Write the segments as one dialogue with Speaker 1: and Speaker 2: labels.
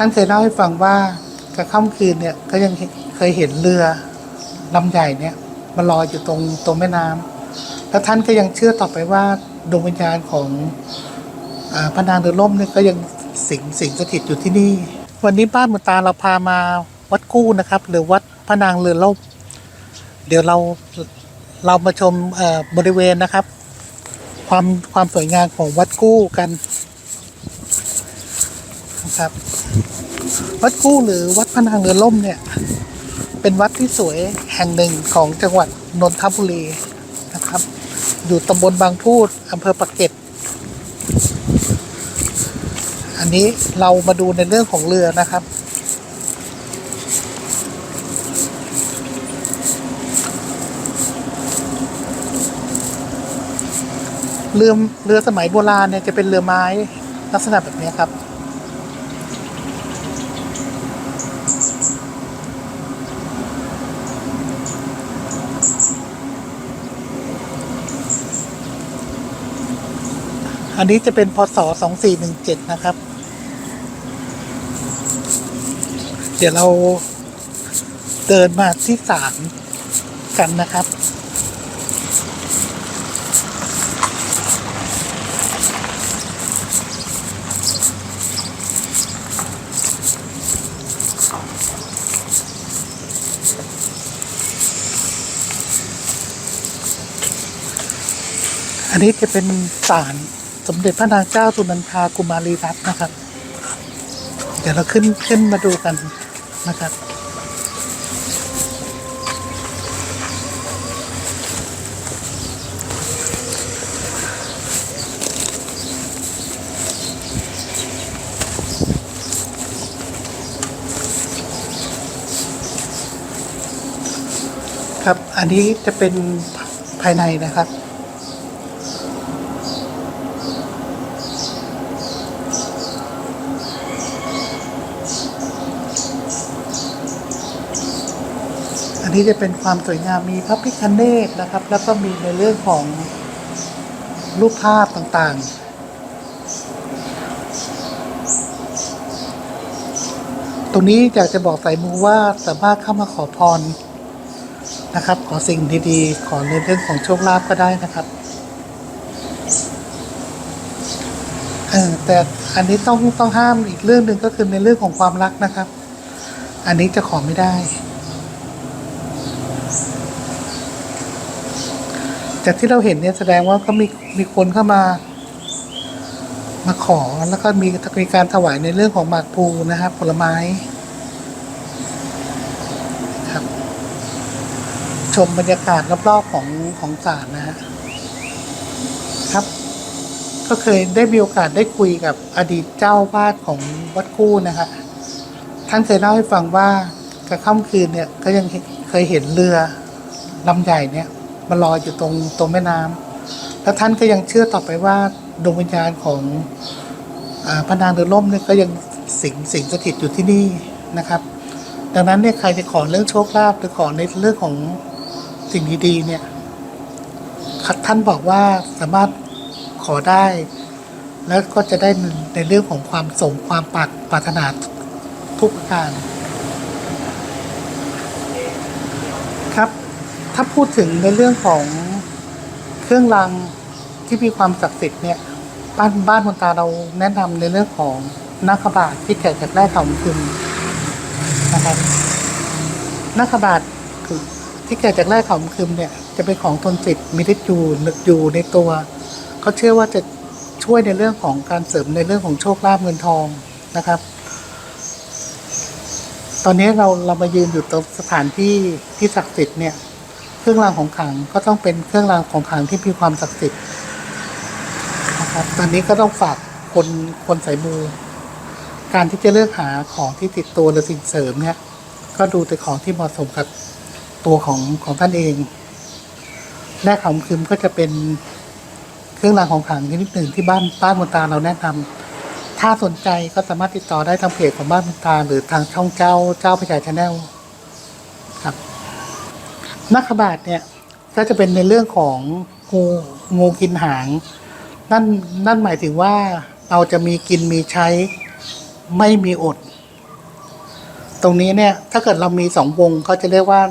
Speaker 1: ท่านเคยเล่าให้ฟังว่ากลางค่ำคืนเนี่ยก็ยังเคยเห็นเรือลำใหญ่เนี่ยมาลอยอยู่ตรงตรงแม่น้ำแล้วท่านก็ยังเชื่อต่อไปว่าดวงวิญญาณของอพระนางเรือล่มเนี่ยก็ยังสิงสิงสถิตอยู่ที่นี่ วันนี้บ้านมุตาเราพามาวัดกู้นะครับ หรือวัดพระนางเรือล่ม เดี๋ยวเราเรามาชมบริเวณนะครับ ความความสวยงามของวัดกู้กัน นะครับ วัดกู้หรือวัดพนางเรือล่มเนี่ย เป็นวัดที่สวยแห่งหนึ่งของจังหวัดนนทบุรีนะครับ อยู่ตำบลบางพูดอำเภอปากเกร็ดอันนี้เรามาดูในเรื่องของเรือนะครับ เรือเรือสมัยโบราณเนี่ยจะเป็นเรือไม้ลักษณะแบบนี้ครับ อันนี้จะเป็นพศ2417นะครับ เดี๋ยวเราเดินมาที่ศาลกันนะครับอันนี้จะเป็นศาล สมเด็จพระนางเจ้าสุนันทากุมารีรัตน์นะครับ เดี๋ยวเราขึ้นขึ้นมาดูกันนะครับครับ อันนี้จะเป็นภายในนะครับ นี้จะเป็นความสวยงามมีพระพิคเนตนะครับ แล้วก็มีในเรื่องของรูปภาพต่างๆตรงนี้อยากจะบอกสายมูว่าสามารถเข้ามาขอพรนะครับ ขอสิ่งดีๆ ขอในเรื่องของโชคลาภก็ได้นะครับเออแต่อันนี้ต้องต้องห้ามอีกเรื่องหนึ่งก็คือในเรื่องของความรักนะครับ อันนี้จะขอไม่ได้ จากที่เราเห็นเนี่ยแสดงว่าก็มีมีคนเข้ามา มาขอแล้วก็มีมีการถวายในเรื่องของหมากพูนะครับผลไม้ครับ ชมบรรยากาศรอบๆของของศาลนะฮะครับ ก็เคยได้มีโอกาสได้คุยกับอดีตเจ้าวาดของวัดกู้นะฮะท่านเคยเล่าให้ฟังว่ากลางค่ำคืนเนี่ยก็ยังเคยเห็นเรือลำใหญ่เนี่ย มาลอยอยู่ตรงตรงแม่น้ำแล้วท่านก็ยังเชื่อต่อไปว่าดวงวิญญาณของอพระนางเรือล่มเนี่ยก็ยังสิงสิงสถิตอยู่ที่นี่นะครับ ดังนั้นเนี่ยใครจะขอเรื่องโชคลาภหรือขอในเรื่องของสิ่งดีๆเนี่ยท่านบอกว่าสามารถขอได้ แล้วก็จะได้ในเรื่องของความสมความปรารปรารถนาทุกประการครับ ถ้าพูดถึงในเรื่องของเครื่องรางที่มีความศักดิ์สิทธิ์เนี่ย บ้านบ้านมนตาเราแนะนำในเรื่องของนาคบาทที่แกะจากแร่เขาคืนนะครับนาคบาทคือที่แกะจากแร่เขาคืนเนี่ย จะเป็นของทนจิตมีฤทธิ์อยู่นึกอยู่ในตัวเขาเชื่อว่าจะช่วยในเรื่องของการเสริมในเรื่องของโชคลาภเงินทองนะครับ ตอนนี้เราเรามายืนอยู่ตรงสถานที่ที่ศักดิ์สิทธิ์เนี่ย เครื่องรางของขลังก็ต้องเป็นเครื่องรางของขลังที่มีความศักดิ์สิทธิ์นะครับตอนนี้ก็ต้องฝากคนคนใส่มูการที่จะเลือกหาของที่ติดตัวหรือสิ่งเสริมเนี่ย ก็ดูแต่ของที่เหมาะสมกับตัวของของท่านเองแรกของคืมก็จะเป็นเครื่องรางของขลังชนิดหนึ่งที่บ้านบ้านมนตาเราแนะนำถ้าสนใจก็สามารถติดต่อได้ทางเพจของบ้านมนตาหรือทางช่องเจ้าเจ้าประชาชาแนล นักขบาทเนี่ยก็จะเป็นในเรื่องของงูงูกินหาง นั่นนั่นหมายถึงว่าเราจะมีกินมีใช้ไม่มีอด ตรงนี้เนี่ยถ้าเกิดเรามีสองวงเขาจะเรียกว่า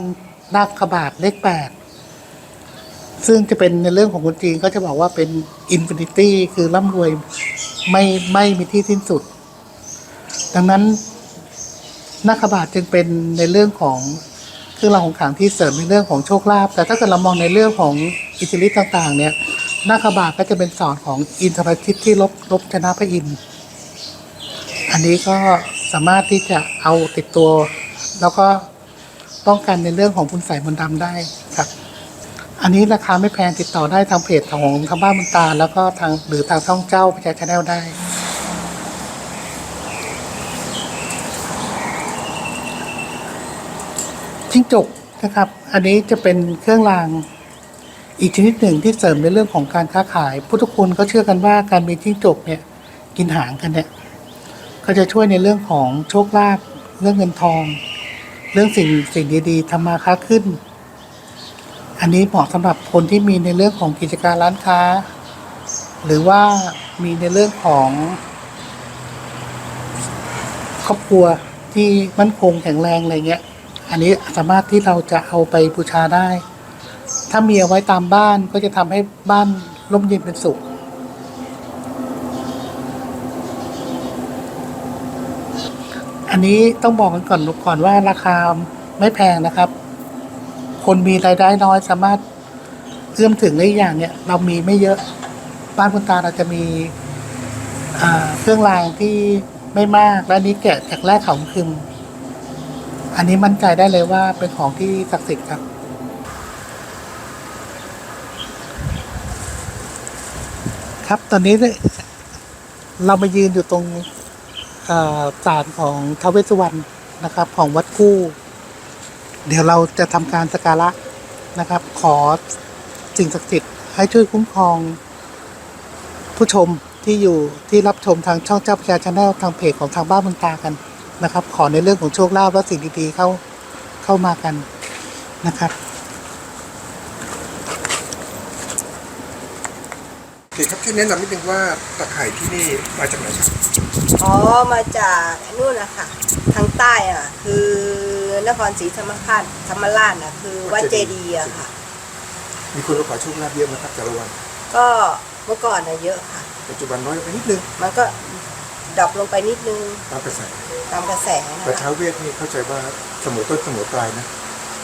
Speaker 1: นาคบาทเลขแปดซึ่งจะเป็นในเรื่องของคนจีนก็จะบอกว่าเป็นอินฟินิตี้คือร่ำรวยไม่ไม่มีที่สิ้นสุด ดังนั้นนาคบาทจึงเป็นในเรื่องของ ครื่องรางของขลังที่เสริมในเรื่องของโชคลาภแต่ถ้าเกิดเรามองในเรื่องของอิทธิฤทธิ์ต่างๆ เนี่ยนาคบาทก็จะเป็นสอนของอินทรชิตที่ลบลบชนะพระอินทร์อันนี้ก็สามารถที่จะเอาติดตัว แล้วก็ป้องกันในเรื่องของคุณใส่มนต์ดำได้ครับ อันนี้ราคาไม่แพงติดต่อได้ทางเพจของทางบ้านมุนตา แล้วก็ทางหรือทางช่องเจ้าประชาชาแนลได้ จิ้งจกนะครับ อันนี้จะเป็นเครื่องรางอีกชนิดหนึ่งที่เสริมในเรื่องของการค้าขายผู้ทุกคนก็เชื่อกันว่าการมีจิ้งจกเนี่ยกินหางกันเนี่ยก็จะช่วยในเรื่องของโชคลาภเรื่องเงินทอง เรื่องสิ่งสิ่งดีๆทำมาค้าขึ้น อันนี้เหมาะสำหรับคนที่มีในเรื่องของกิจการร้านค้า หรือว่ามีในเรื่องของครอบครัวที่มั่นคงแข็งแรงอะไรเงี้ย อันนี้สามารถที่เราจะเอาไปบูชาได้ ถ้ามีเอาไว้ตามบ้านก็จะทำให้บ้านร่มเย็นเป็นสุข อันนี้ต้องบอกกันก่อนก่อนว่าราคาไม่แพงนะครับ คนมีรายได้น้อยสามารถเอื้อมถึงได้อย่างเนี่ย เรามีไม่เยอะบ้านคุณตาเราจะมีเครื่องรางที่ไม่มากและนี้แกะจากแร่เขาคึม อันนี้มั่นใจได้เลยว่าเป็นของที่ศักดิ์สิทธิ์ครับ ครับตอนนี้เรามายืนอยู่ตรงศาลของทาวเวสสุวรรณนะครับ ของวัดกู้ เดี๋ยวเราจะทำการสักการะนะครับ ขอสิ่งศักดิ์สิทธิ์ให้ช่วยคุ้มครองผู้ชมที่อยู่ที่รับชมทางช่องเจ้าพระยาชาแนลทางเพจของทางบ้านมุนตากัน นะครับ ขอในเรื่องของโชคลาภและสิ่งดีๆเข้าเข้ามากันนะครับ
Speaker 2: โอเคครับช่วยแนะนำนิดนึงว่าตะไคร่ที่นี่มาจากไหนครับ
Speaker 3: อ๋อ มาจากนู่นนะคะทางใต้อะ คือนครศรีธรรมราชธรรมราชอะ คือวัดเจดีย์อะค่ะ
Speaker 2: มีคนมาขอโชคลาภเยอะไหมครับแต่ละวัน
Speaker 3: ก็เมื่อก่อนน่ะเยอะค่ะ
Speaker 2: ปัจจุบันน้อยไปนิดนึง
Speaker 3: มันก็ ดรอปลงไปนิดนึง
Speaker 2: ตามกระแส
Speaker 3: ตามกระแสนะ
Speaker 2: แต่
Speaker 3: คะ
Speaker 2: ท้าวเวทนี่เข้าใจว่าเสมอต้นเสมอปลายนะ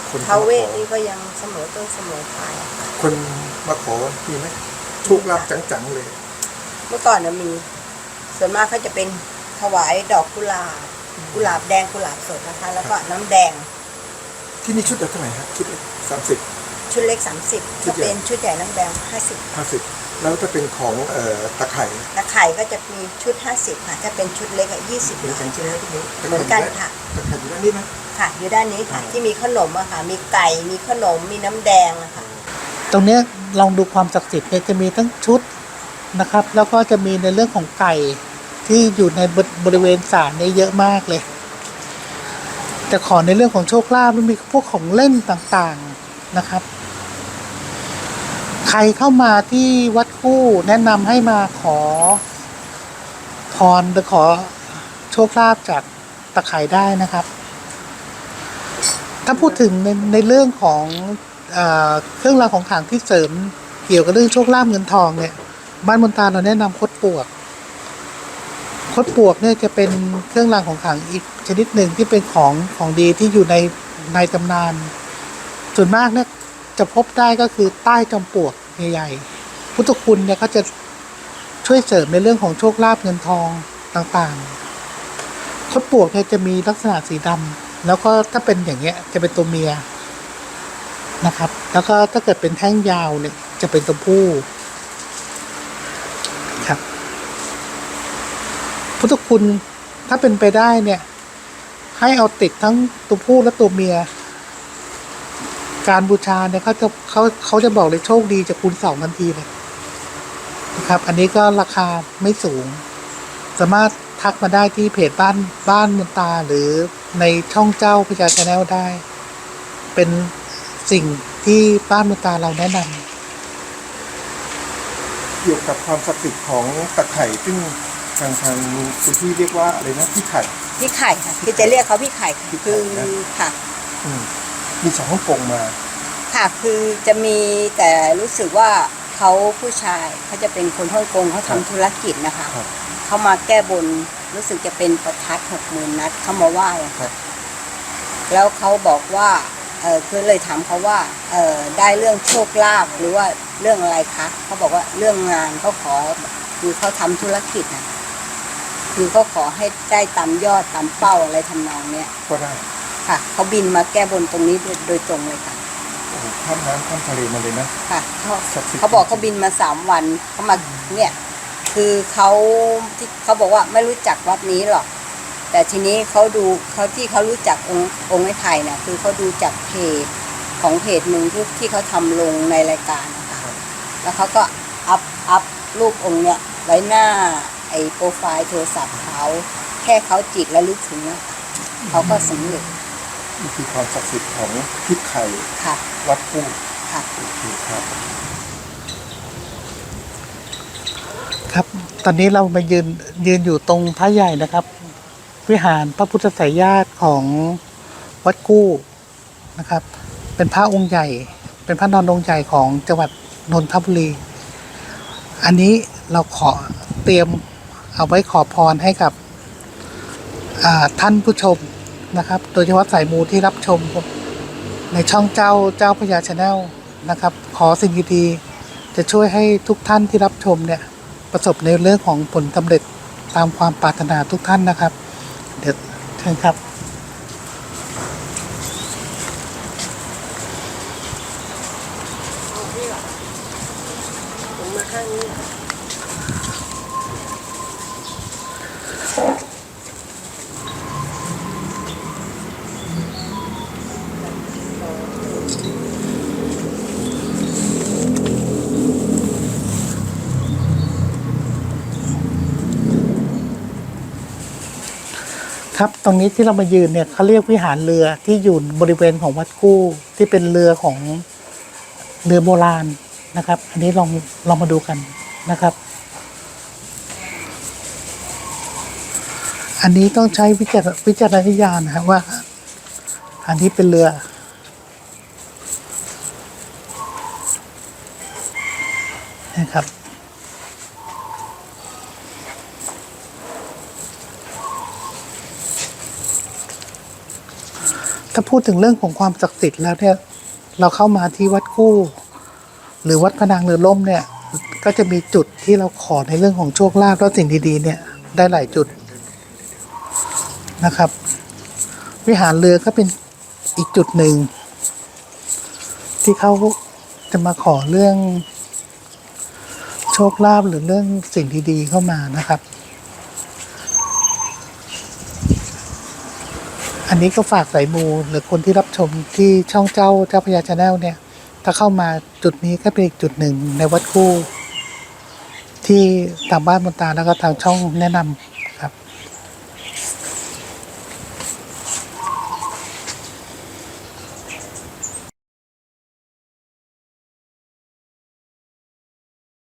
Speaker 2: คน
Speaker 3: ทาวเวท
Speaker 2: มาขอ
Speaker 3: นี่ก็ยังเสมอต้นเสมอปลายอะค่ะ
Speaker 2: คนมาขอมีไหมโชคลาภจังๆเลย
Speaker 3: เมื่อก่อนน่ะมี ส่วนมากเขาจะเป็นถวายดอกกุหลาบกุหลาบแดงกุหลาบสดนะคะ แล้วก็น้ำแดง
Speaker 2: ที่นี่ชุดละเท่าไหร่ครับชุดสามสิบ
Speaker 3: ชุดเล็ก 30
Speaker 2: ชุ
Speaker 3: จะ
Speaker 2: ดใหญ่
Speaker 3: เป็นชุดใหญ่น้ำแดง50
Speaker 2: ห้าสิบ แล้วถ้าเป็นของเอ่อตะไคร่
Speaker 3: ตะไคร่ก็จะมีชุด 50ค่ะถ้าเป็นชุดเล็กอะ20
Speaker 2: เหมือนกันใช่ไหมทุกนี้
Speaker 3: เหมือนกันค่ะ
Speaker 2: ตะไคร่อยู่ด้านนี้นะ
Speaker 3: ค่ะ อยู่ด้านนี้ค่ะ
Speaker 2: อ่า
Speaker 3: ที่มีขนมอะค่ะ มีไก่มีขนมมีน้ำแดงอะค่ะ
Speaker 1: ตรงเนี้ยลองดูความศักดิ์สิทธิ์เนี่ยจะมีทั้งชุดนะครับ แล้วก็จะมีในเรื่องของไก่ที่อยู่ในบบริเวณศาลเนี่ยเยอะมากเลย แต่ขอในเรื่องของโชคลาภมันมีพวกของเล่นต่างๆนะครับ ใครเข้ามาที่วัดคู่แนะนำให้มาขอพรหรือขอโชคลาภจากตะไคร่ได้นะครับ ถ้าพูดถึงในในเรื่องของเออเครื่องรางของขลังที่เสริมเกี่ยวกับเรื่องโชคลาภเงินทองเนี่ยบ้านมนตาเราแนะนำคดปวก คดปวกเนี่ยจะเป็นเครื่องรางของขลังอีกชนิดหนึ่งที่เป็นของของดีที่อยู่ในในตำนาน ส่วนมากเนี่ย จะพบได้ก็คือใต้จอมปลวกใหญ่ๆพุทธคุณเนี่ยก็จะช่วยเสริมในเรื่องของโชคลาภเงินทองต่างๆคดปลวกเนี่ยจะมีลักษณะสีดำแล้วก็ถ้าเป็นอย่างเงี้ยจะเป็นตัวเมียนะครับ แล้วก็ถ้าเกิดเป็นแท่งยาวเนี่ยจะเป็นตัวผู้ครับ พุทธคุณถ้าเป็นไปได้เนี่ย ให้เอาติดทั้งตัวผู้และตัวเมีย การบูชาเนี่ยเขาจะเขาเขาจะบอกเลยโชคดีจะคูณสองทันทีเลยนะครับ อันนี้ก็ราคาไม่สูง สามารถทักมาได้ที่เพจบ้านบ้านมุนตาหรือในช่องเจ้าพญาชาแนลได้ เป็นสิ่งที่บ้านมุนตาเราแนะนำ
Speaker 2: เกี่ยวกับความศักดิ์สิทธิ์ของตะไคร่ซึ่งทางทางคุณพี่เรียกว่าอะไรนะพี่ไข่
Speaker 3: พี่ไข่ค่ะคือจะเรียกเขาพี่ไข่ค่ะคือค่ะ
Speaker 2: อื มมีสองฮ่องกงมา
Speaker 3: ค่ะคือจะมีแต่รู้สึกว่าเขาผู้ชายเขาจะเป็นคนฮ่องกงเขาทำธุรกิจนะคะ
Speaker 2: ครับ
Speaker 3: เขามาแก้บนรู้สึกจะเป็นประทัดหกหมื่นนัดเขามาไหว้อะ
Speaker 2: ครับ
Speaker 3: แล้วเขาบอกว่าเออคือเลยถามเขาว่าเออได้เรื่องโชคลาภหรือว่าเรื่องอะไรคะเขาบอกว่าเรื่องงานเขาขอคือเขาทำธุรกิจนะคือเขาขอให้ได้ตามยอดตามเป้าอะไรทำนองเนี้ย
Speaker 2: ก็ได้
Speaker 3: ค่ะเขาบินมาแก้บนตรงนี้โดยโดยตรงเลยค่ะ
Speaker 2: โอ้โหข้ามน้ำข้ามทะเลมาเลยนะ
Speaker 3: ค่ะเขา
Speaker 2: ศักดิ์สิทธิ์
Speaker 3: เขาบอกเขาบินมาสามวันเขามาเนี่ย คือเขาที่เขาบอกว่าไม่รู้จักวัดนี้หรอก แต่ทีนี้เขาดูเขาที่เขารู้จักองค์องค์ไอ้ไทยเนี่ยคือเขาดูจากเพจของเพจหนึ่งที่ที่เขาทำลงในรายการนะคะแล้วเขาก็อัพอัพรูปองค์เนี่ยไว้หน้าไอ้โปรไฟล์โทรศัพท์เขาแค่เขาจิตและลึกถึงนะคะเขาก็สำเร็จ
Speaker 2: นี่คือความศักดิ์สิทธิ์ของพิษไข่
Speaker 3: ค่ะ
Speaker 2: วัดกู้
Speaker 3: ค่ะ
Speaker 2: โอเคครับ
Speaker 1: ครับ ตอนนี้เรามายืนยืนอยู่ตรงพระใหญ่นะครับ วิหารพระพุทธไสยญาติของวัดกู้นะครับ เป็นพระองค์ใหญ่ เป็นพระนอนองค์ใหญ่ของจังหวัดนนทบุรี อันนี้เราขอเตรียมเอาไว้ขอพรให้กับอ่าท่านผู้ชม นะครับ โดยเฉพาะสายมูที่รับชมในช่องเจ้าเจ้าพญาชาแนลนะครับ ขอสิ่งดีๆจะช่วยให้ทุกท่านที่รับชมเนี่ยประสบในเรื่องของผลสำเร็จตามความปรารถนาทุกท่านนะครับ เดี๋ยวเชิญครับ ครับ ตรงนี้ที่เรามายืนเนี่ยเขาเรียกวิหารเรือที่อยู่บริเวณของวัดกู้ที่เป็นเรือของเรือโบราณนะครับ อันนี้ลองลองมาดูกันนะครับ อันนี้ต้องใช้วิจารวิจารณญาณนะครับว่า อันนี้เป็นเรือนะครับ ถ้าพูดถึงเรื่องของความศักดิ์สิทธิ์แล้วเนี่ยเราเข้ามาที่วัดกู้ หรือวัดพนังเรือล่มเนี่ย ก็จะมีจุดที่เราขอในเรื่องของโชคลาภและสิ่งดีๆ เนี่ยได้หลายจุดนะครับ วิหารเรือก็เป็นอีกจุดหนึ่ง ที่เขาจะมาขอเรื่องโชคลาภหรือเรื่องสิ่งดีๆเข้ามานะครับ อันนี้ก็ฝากสายมูหรือคนที่รับชมที่ช่องเจ้าเจ้าพญาชาแนลเนี่ย ถ้าเข้ามาจุดนี้ก็เป็นอีกจุดหนึ่งในวัดคู่ ที่ทางบ้านบนตาแล้วก็ทางช่องแนะนำ